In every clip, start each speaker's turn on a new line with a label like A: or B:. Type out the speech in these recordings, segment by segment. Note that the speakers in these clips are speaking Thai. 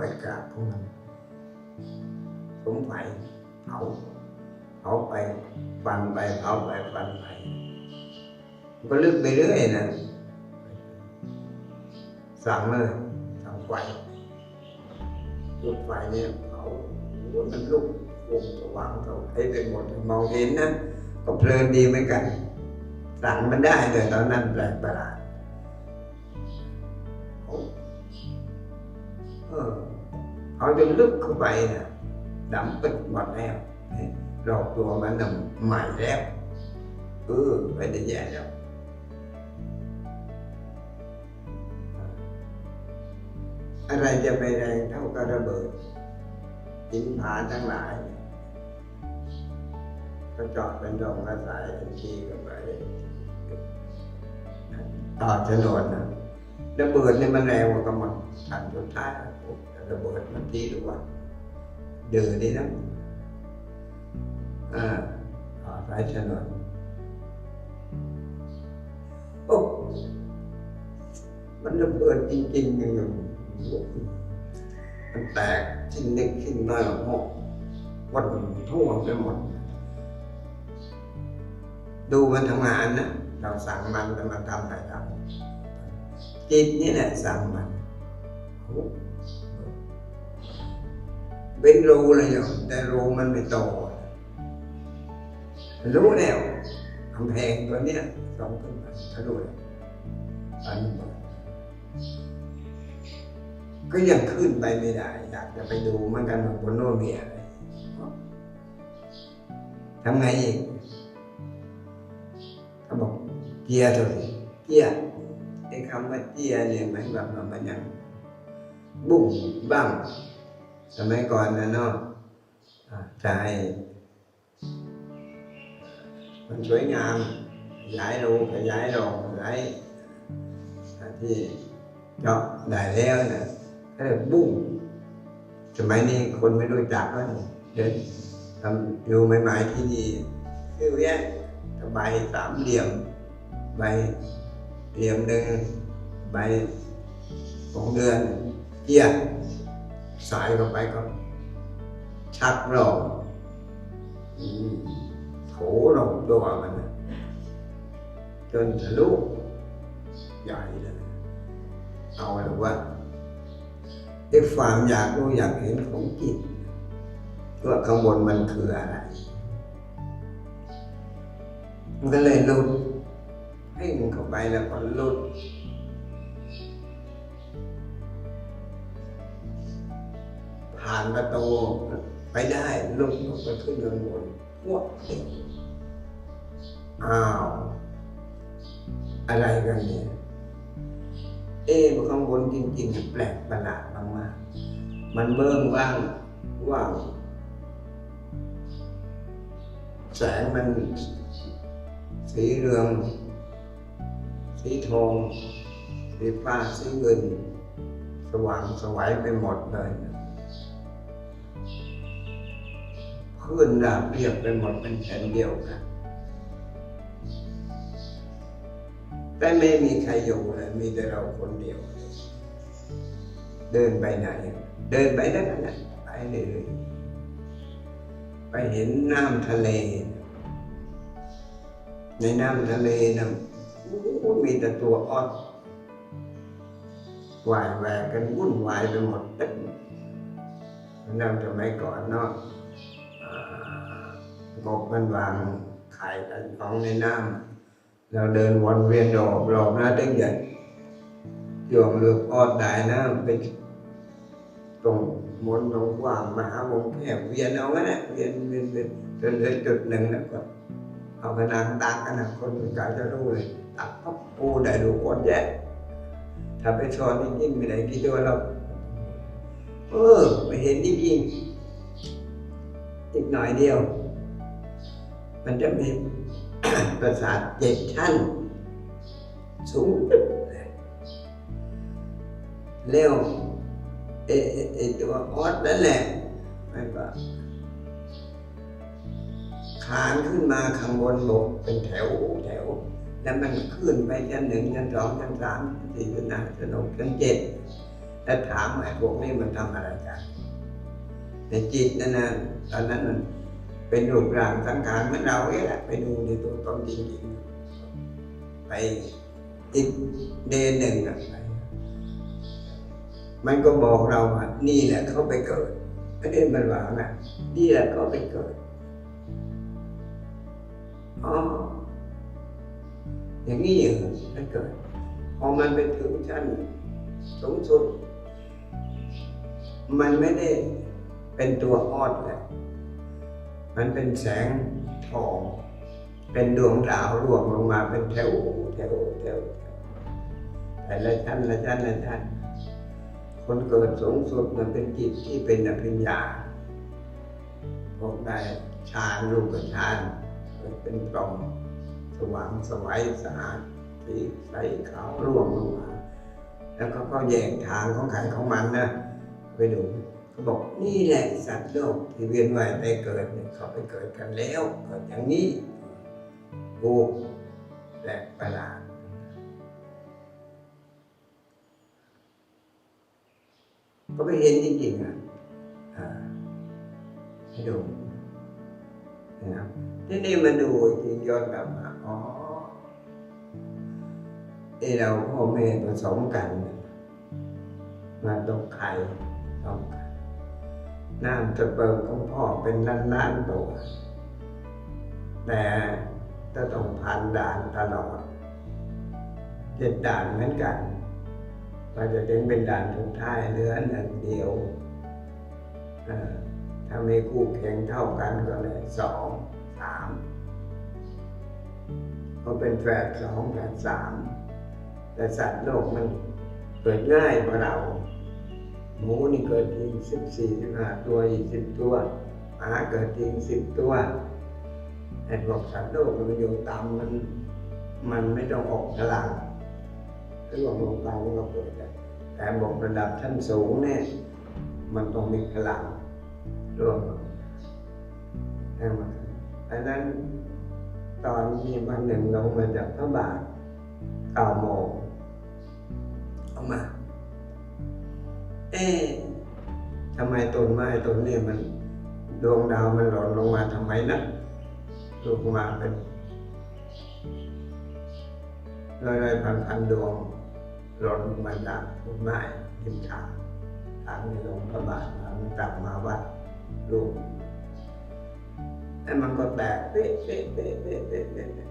A: ไอ้กราบของมันสมไฟเผาเผาไปฟันไปเผาไปฟันไปก็ลึกไปเรื่อยนะสั่งเลยสั่งไฟลุกไฟเนี่ยเผาโอ้มันลุกวงสว่างเท่าไอ้ไปหมดมองเห็นนะก็เพลินดีเหมือนกันสั่งมันได้แต่ตอนนั้นแปลกประหลาดเออ เอาจนลึกเข้าไปนะดำปิดหมดแล้วรอบตัวมันน่ะใหม่แล้วเออไม่ได้แย่แล้วอะไรจะไปแรงเท่ากับระเบิดหินผาทั้งหลายก็จาะเป็นดงกระสายเป็นทีกันไปต่อถนนนะระเบิดเนี่ยมันแรงกว่ากำมันทันสุดท้าย ระเบิดมันทีหรือว่าเดือดีนะอ่าต่อสายถนนโอ้มันระเบิดจริงๆอย่างมันแตกชิ้นเล็กชิ้นน้อยหมดวันทั่วไปหมด ดูมันทำงานนะเราสั่งมันแต่มันทำอะไรทำจิตนี่แหละสั่งมันโอ้ เป็นรูเลยโยมแต่รูมันไม่โตรู้แล้วกำแพงตัวเนี้ยสองขึ้นมาทะลุอันนี้บอกก็ยังขึ้นไปไม่ได้ อยากจะไปดูเหมือนกันว่าบนโน้นมีอะไรทำไงอีกเขาบอกเจียเถอะเจียไอ้คำว่าเจียเนี่ยหมายแบบว่ามันยังบุ้งบ้าง สมัยก่อนนะเนาะอ่าใช่มันสวยงามขยายรูขยายรองขยายที่เจาะได้แล้วนะก็เลยบุ้งสมัยนี้คนไม่รู้จักแล้วเดินทำอยู่ใหม่ๆที่นี่ชื่อแยกใบสามเหลี่ยม ใบเหลี่ยมหนึ่งใบของเดือนเกียร์ สายเข้าไปก็ชักลอืมโถลงตัวมันจนทะลุใหญ่เลยเอาหรือว่าไอ้ความอยากรู้อยากเห็นของจิตว่าข้างบนมันคืออะไร มันก็เลยลุดให้มันเข้าไปแล้วก็ลุด ผ่านประตูไปได้ลุดออกไปขึ้นข้างบนพวกอ้าว อะไรกันเนี่ย เอ๊ะข้างบนจริงๆแปลกประหลาดมากๆมันเบิ่งว่างว่างแสงมันสีเหลือง สีทอง สีฟ้า สีเงิน สว่างสวัยไปหมดเลย พื้นราบเรียบไปหมดเป็นแผ่นเดียวกันแต่ไม่มีใครอยู่เลยมีแต่เราคนเดียว เดินไปไหน เดินไปได้ไหนไปเลยไปเห็นน้ำทะเล ในน้ำทะเลนะมีแต่ตัวออดวายแหวกกันวุ่นวายไปหมดตึ้งน้ำสมัยก่อนเนาะ กบมันวางไข่กันของในน้ำเราเดินวนเวียนรอบรอบนะตึ้งใหญ่โยมเลือกออดได้นะไปตรงมนตรงกว้างมหาวงแคบเวียนเอาไว้นะเวียนเวียนเวียนจนถึงจุดหนึ่งแล้วก็เอาขนาดตักขนาดคนกายจะรู้เลยตักปั๊บปูได้ดูคนแย่ถ้าไปชอนยิ่งไม่ได้กี่ตัวเราเออไปเห็นยิ่งอีกหน่อยเดียว มันจะมีประสาทเจ็ดชั้น สูงเร็วเอเอเอตัวออสนั่นแหละมันก็คานขึ้นมาข้างบนบกเป็นแถวแถว แล้วมันขึ้นไปชั้นหนึ่งชั้นสองชั้นสามชั้นสี่ชั้นห้าชั้นหกชั้นเจ็ดแล้วถามไอ้พวกนี้มันทำอะไรกันในจิตนั่นนะตอนนั้นมัน เป็นรูปร่างสังขารเหมือนเราเองแหละไปดูในตัวตนจริงๆไปอีกเดนหนึ่งอะไปมันก็บอกเราว่านี่แหละเขาไปเกิดไม่ได้มันว่านะนี่แหละเขาไปเกิดอ๋ออย่างนี้เองมันเกิดพอมันไปถึงชั้นสูงสุด มันไม่ได้เป็นตัวออดแหละ มันเป็นแสงทองเป็นดวงดาวรวงลงมาเป็นแถวแถวแถวแต่ละชั้นละชั้นละชั้นคนเกิดสูงสุดมันเป็นจิตที่เป็นอภิญญาพวกได้ฌานรูปฌานมันเป็นกล่องสว่างสวัยสะอาดสีใสขาวร่วงลงมา แล้วเขาก็แยกทางของใครของมันนะไปดู เขาบอกนี่แหละสัตว์โลกที่เวียนว่ายไปเกิดเขาไปเกิดกันแล้วเกิดอย่างนี้โอ้แปลกประหลาดก็ไปเห็นจริงๆอะให้ดูนะครับที่นี่มาดูจริงย้อนกลับมาอ๋อไอเราพ่อแม่ผสมกันมาตกไข่ต้มไข่ น้ำจะเปิดของพ่อเป็นล้านๆตัวแต่จะต้องผ่านด่านตลอดเจ็ดด่านเหมือนกันก็จะถึงเป็นด่านสุดท้ายเหลือหนึ่งเดียวถ้ามีคู่แข่งเท่ากันก็เลยสองสามก็เป็นแฝดสองแฝดสามแต่สัตว์โลกมันเกิดง่ายกว่าเรา หมูนี่เกิดทีสิบสี่สิบห้าตัวยี่สิบตัวหมาเกิดทีสิบตัวไอ้พวกสัตว์โลกมันอยู่ต่ำมัน มันไม่ต้องออกพลังหรือว่าลงไปมันก็เกิดได้แต่บอกระดับชั้นสูงเนี่ยมันต้องมีพลังร่วมให้มันดังนั้นตอนมีวันหนึ่งลงมาจากพระบาทเก้าโมงเอามา เอ๊ะทำไมต้นไม้ต้นนี้มันดวงดาวมันหล่นลงมาทำไมนะลงมาเป็นลอยๆพันๆดวงหล่นลงมาจากต้นไม้ทิมทางทางในลงพระบาทมันกลับมาวัดลูกแล้มันก็แตกเป๊ะเป๊ะเป๊ะเป๊ะเป๊ะเป๊ะเป๊ะ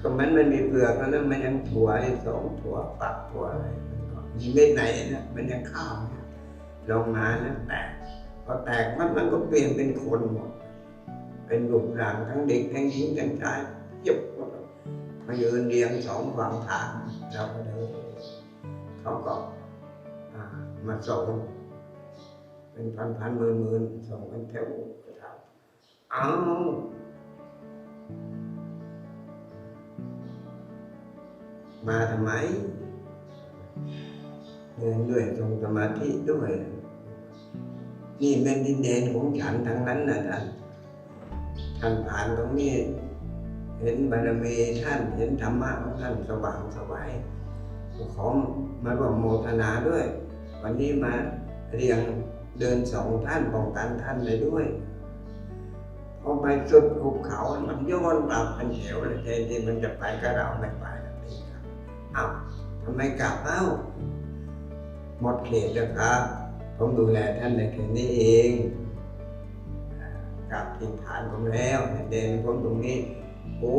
A: ก็มันมันมีเปลือกแล้วมันยังถั่วไอ้สองถั่วฝักถั่วอะไร มันก็มีเม็ดไหนนะมันยังข้าวนะลงมาแล้วแตกพอแตกมันมันก็เปลี่ยนเป็นคนหมด เป็นรูปร่างทั้งเด็กทั้งหญิงทั้งชายเย็บหมดมายืนเรียงสองฝั่งทางเราก็เดินเขาก็มาส่งเป็นพันพันหมื่นหมื่นส่งเป็นแถวกระเท่าเอามาทำไม เดินด้วยทรงสมาธิด้วย นี่เป็นดินแดนของฉันทั้งนั้นนะท่านท่านผ่านตรงนี้ เห็นบารมีท่านเห็นธรรมะของท่านสว่างสวัยขอมาร่วมโมทนาด้วย วันนี้มาเรียงเดินสองท่านป้องกันท่านเลยด้วยพอไปสุดภูเขามันย้อนกลับเป็นแถวเลยทนที่มันจะไปก็เราไม่ไปนะพี่ครับอ้าวทำไมกลับเอ้า หมดเขตแล้วครับ ผมดูแลท่านในค่นี้เองกลับที่ฐานผมแล้วเดินผมตรงนี้ โอ้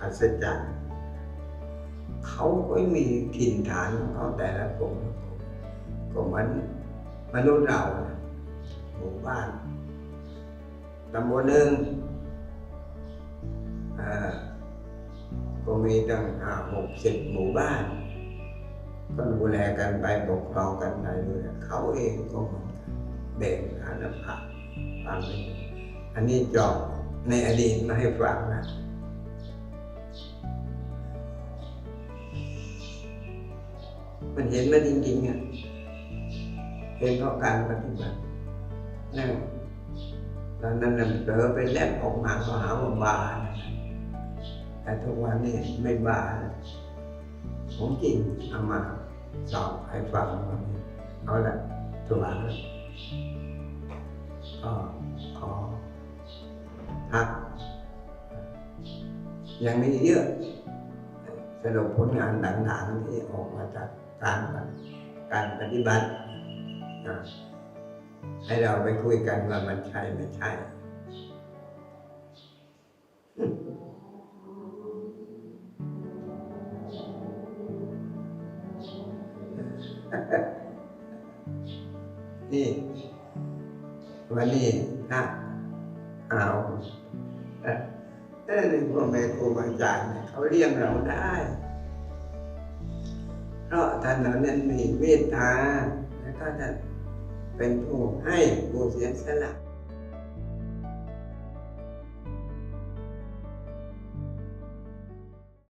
A: อัศจรรย์เขาก็มีถิ่นฐานของเขาแต่ละกลุ่มก็เหมือนมนุษย์เราหมู่บ้านตำบลหนึ่งก็มีตั้งห้าหกสิบหมู่บ้าน ก็ดูแลกันไปปกครองกันไปด้วยเขาเองก็เหมือนกันแบ่งอาณาจักรฟังไปอันนี้จอบในอดีตมาให้ฟังนะมันเห็นมันจริงๆอะเห็นเพราะการปฏิบัตินั่นตอนนั้นน่ะเผลอไปแลบออกมาก็หาว่าบาแต่ทุกวันนี้ไม่บา แล้วของจริงเอามาสอบให้ฟังวันนี้เอาละตัวแล้วก็ขอพักยังมีเยอะสรุปผลงานต่างๆที่ออกมาจากการการปฏิบัติ ให้เราไปคุยกันว่ามันใช่ไม่ใช่ วันนี้ถ้าเอาเอ่อเออในพ่อแม่ครูบาอาจารย์เขาเลี้ยงเราได้ เพราะท่านเหล่านั้นมีเมตตาแล้วก็ท่านเป็นผู้ให้ผู้เสียสละ